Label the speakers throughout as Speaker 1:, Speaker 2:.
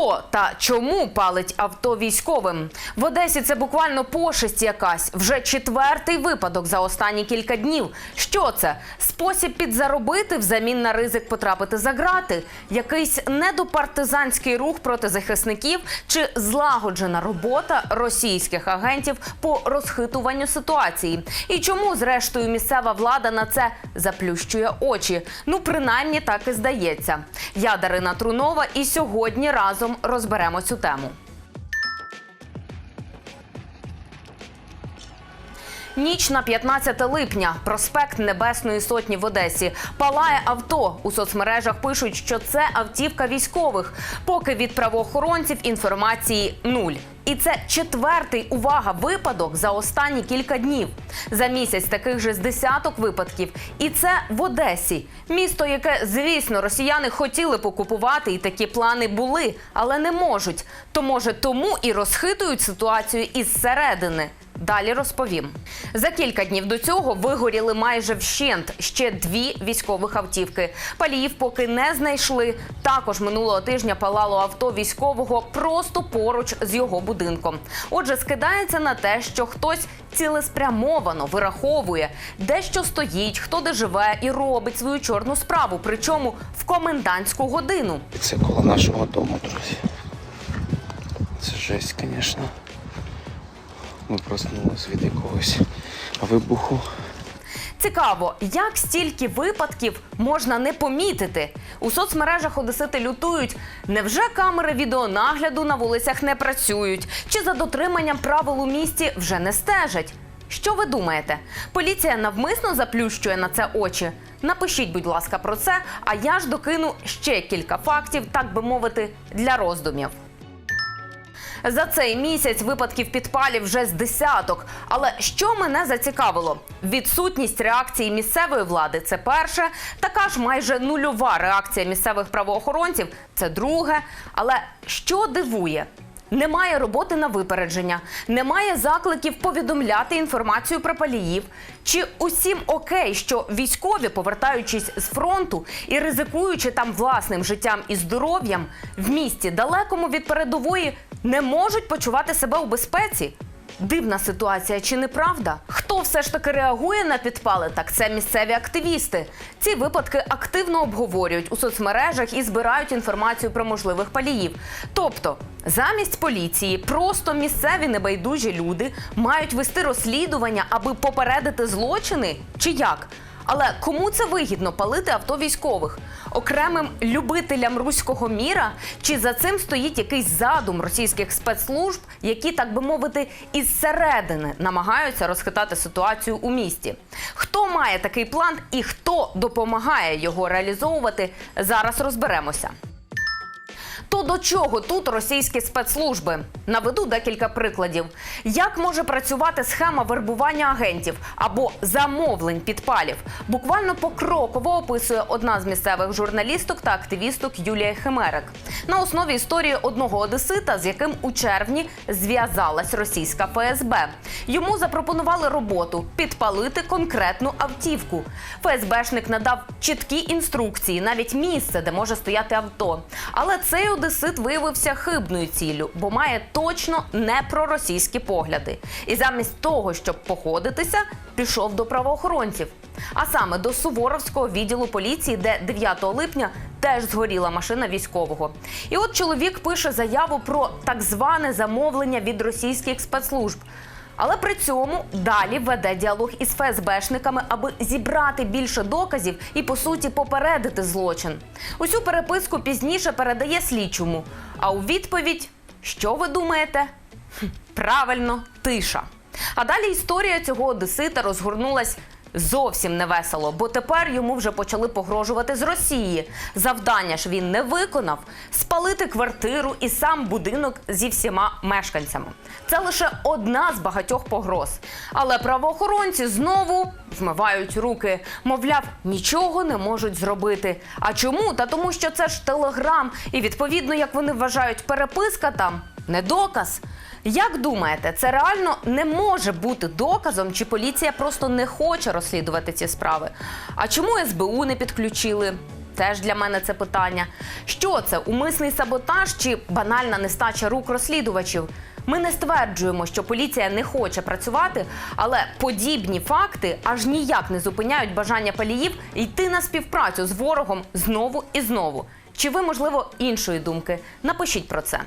Speaker 1: Хто та чому палить авто військовим? В Одесі це буквально пошесть якась. Вже четвертий випадок за останні кілька днів. Що це? Спосіб підзаробити взамін на ризик потрапити за грати? Якийсь недопартизанський рух проти захисників чи злагоджена робота російських агентів по розхитуванню ситуації? І чому, зрештою, місцева влада на це заплющує очі? Ну, принаймні так і здається. Я Дарина Трунова, і сьогодні разом розберемо цю тему. Ніч на 15 липня. Проспект Небесної Сотні в Одесі. Палає авто. У соцмережах пишуть, що це автівка військових. Поки від правоохоронців інформації нуль. І це четвертий увага випадок за останні кілька днів. За місяць таких же з десяток випадків. І це в Одесі, місто, яке, звісно, росіяни хотіли покупувати, і такі плани були, але не можуть. То може тому і розхитують ситуацію із середини. Далі розповім. За кілька днів до цього вигоріли майже вщент ще дві військових автівки. Паліїв поки не знайшли. Також минулого тижня палало авто військового просто поруч з його будинком. Отже, скидається на те, що хтось цілеспрямовано вираховує, де що стоїть, хто де живе і робить свою чорну справу, причому в комендантську годину.
Speaker 2: Це коло нашого дому, друзі. Це жесть, звісно. Ми проснулися від якогось вибуху.
Speaker 1: Цікаво, як стільки випадків можна не помітити. У соцмережах одесити лютують. Невже камери відеонагляду на вулицях не працюють? Чи за дотриманням правил у місті вже не стежать? Що ви думаєте? Поліція навмисно заплющує на це очі? Напишіть, будь ласка, про це, а я ж докину ще кілька фактів, так би мовити, для роздумів. За цей місяць випадків підпалів вже з десяток. Але що мене зацікавило? Відсутність реакції місцевої влади це перше. Така ж майже нульова реакція місцевих правоохоронців це друге. Але що дивує? Немає роботи на випередження, немає закликів повідомляти інформацію про паліїв. Чи усім окей, що військові, повертаючись з фронту і ризикуючи там власним життям і здоров'ям, в місті далекому від передової не можуть почувати себе у безпеці? Дивна ситуація, чи не правда? Хто все ж таки реагує на підпали? Так це місцеві активісти. Ці випадки активно обговорюють у соцмережах і збирають інформацію про можливих паліїв. Тобто, замість поліції, просто місцеві небайдужі люди мають вести розслідування, аби попередити злочини, чи як? Але кому це вигідно палити авто військових? Окремим любителям руського міра? Чи за цим стоїть якийсь задум російських спецслужб, які, так би мовити, із середини намагаються розхитати ситуацію у місті? Хто має такий план і хто допомагає його реалізовувати? Зараз розберемося. До чого тут російські спецслужби? Наведу декілька прикладів. Як може працювати схема вербування агентів або замовлень підпалів? Буквально покроково описує одна з місцевих журналісток та активісток Юлія Химерик на основі історії одного одесита, з яким у червні зв'язалась російська ФСБ. Йому запропонували роботу підпалити конкретну автівку. ФСБшник надав чіткі інструкції, навіть місце, де може стояти авто. Але цей одесит виявився хибною ціллю, бо має точно не проросійські погляди. І замість того, щоб походитися, пішов до правоохоронців. А саме до Суворовського відділу поліції, де 9 липня теж згоріла машина військового. І от чоловік пише заяву про так зване замовлення від російських спецслужб. Але при цьому далі веде діалог із ФСБшниками, аби зібрати більше доказів і по суті попередити злочин. Усю переписку пізніше передає слідчому. А у відповідь, що ви думаєте? Правильно, тиша. А далі історія цього одесита розгорнулась зовсім невесело, бо тепер йому вже почали погрожувати з Росії. Завдання ж він не виконав спалити квартиру і сам будинок зі всіма мешканцями. Це лише одна з багатьох погроз. Але правоохоронці знову вмивають руки. Мовляв, нічого не можуть зробити. А чому? Та тому, що це ж телеграм, і відповідно, як вони вважають, переписка там не доказ. Як думаєте, це реально не може бути доказом, чи поліція просто не хоче розслідувати ці справи? А чому СБУ не підключили? Теж для мене це питання. Що це умисний саботаж чи банальна нестача рук розслідувачів? Ми не стверджуємо, що поліція не хоче працювати, але подібні факти аж ніяк не зупиняють бажання паліїв йти на співпрацю з ворогом знову і знову. Чи ви, можливо, іншої думки? Напишіть про це.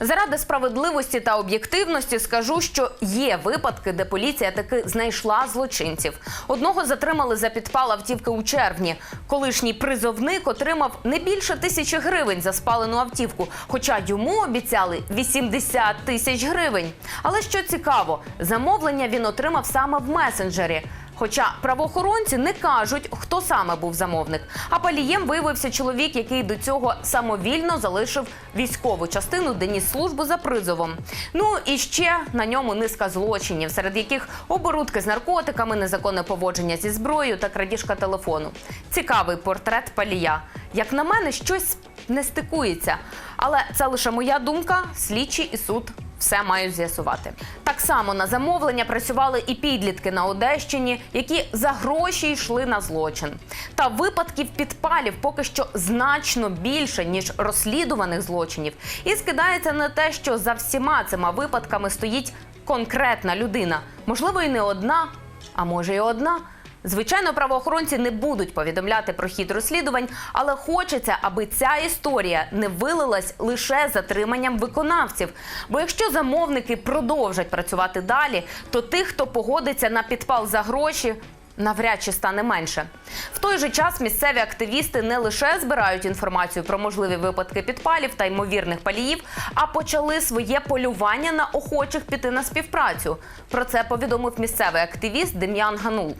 Speaker 1: Заради справедливості та об'єктивності скажу, що є випадки, де поліція таки знайшла злочинців. Одного затримали за підпал автівки у червні. Колишній призовник отримав не більше тисячі гривень за спалену автівку, хоча йому обіцяли 80 тисяч гривень. Але що цікаво, замовлення він отримав саме в месенджері. Хоча правоохоронці не кажуть, хто саме був замовник. А палієм виявився чоловік, який до цього самовільно залишив військову частину, де ніс службу за призовом. Ну і ще на ньому низка злочинів, серед яких оборудки з наркотиками, незаконне поводження зі зброєю та крадіжка телефону. Цікавий портрет палія. Як на мене, щось не стикується. Але це лише моя думка. Слідчий і суд все мають з'ясувати. Так само на замовлення працювали і підлітки на Одещині, які за гроші йшли на злочин. Та випадків підпалів поки що значно більше ніж розслідуваних злочинів. І скидається на те, що за всіма цими випадками стоїть конкретна людина, можливо, і не одна, а може, і одна. Звичайно, правоохоронці не будуть повідомляти про хід розслідувань, але хочеться, аби ця історія не вилилась лише затриманням виконавців. Бо якщо замовники продовжать працювати далі, то тих, хто погодиться на підпал за гроші. Навряд чи стане менше. В той же час місцеві активісти не лише збирають інформацію про можливі випадки підпалів та ймовірних паліїв, а почали своє полювання на охочих піти на співпрацю. Про це повідомив місцевий активіст Дем'ян Ганул.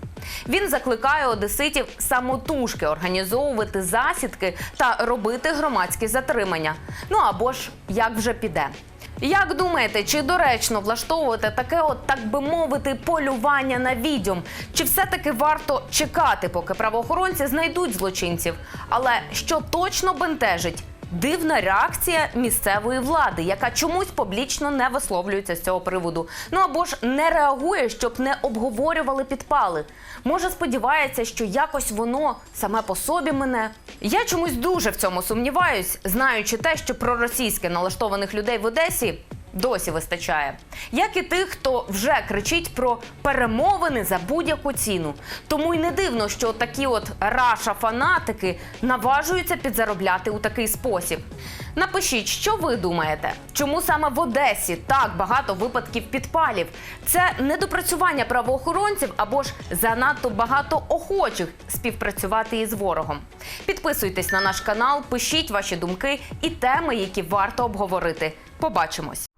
Speaker 1: Він закликає одеситів самотужки організовувати засідки та робити громадські затримання. Ну або ж як вже піде. Як думаєте, чи доречно влаштовувати таке, от так би мовити, полювання на відьом? Чи все-таки варто чекати, поки правоохоронці знайдуть злочинців? Але що точно бентежить? Дивна реакція місцевої влади, яка чомусь публічно не висловлюється з цього приводу. Ну або ж не реагує, щоб не обговорювали підпали. Може, сподівається, що якось воно саме по собі мене. Я чомусь дуже в цьому сумніваюсь, знаючи те, що проросійське налаштованих людей в Одесі досі вистачає. Як і тих, хто вже кричить про перемовини за будь-яку ціну. Тому й не дивно, що такі от раша фанатики наважуються підзаробляти у такий спосіб. Напишіть, що ви думаєте, чому саме в Одесі так багато випадків підпалів? Це недопрацювання правоохоронців або ж занадто багато охочих співпрацювати із ворогом. Підписуйтесь на наш канал, пишіть ваші думки і теми, які варто обговорити. Побачимось.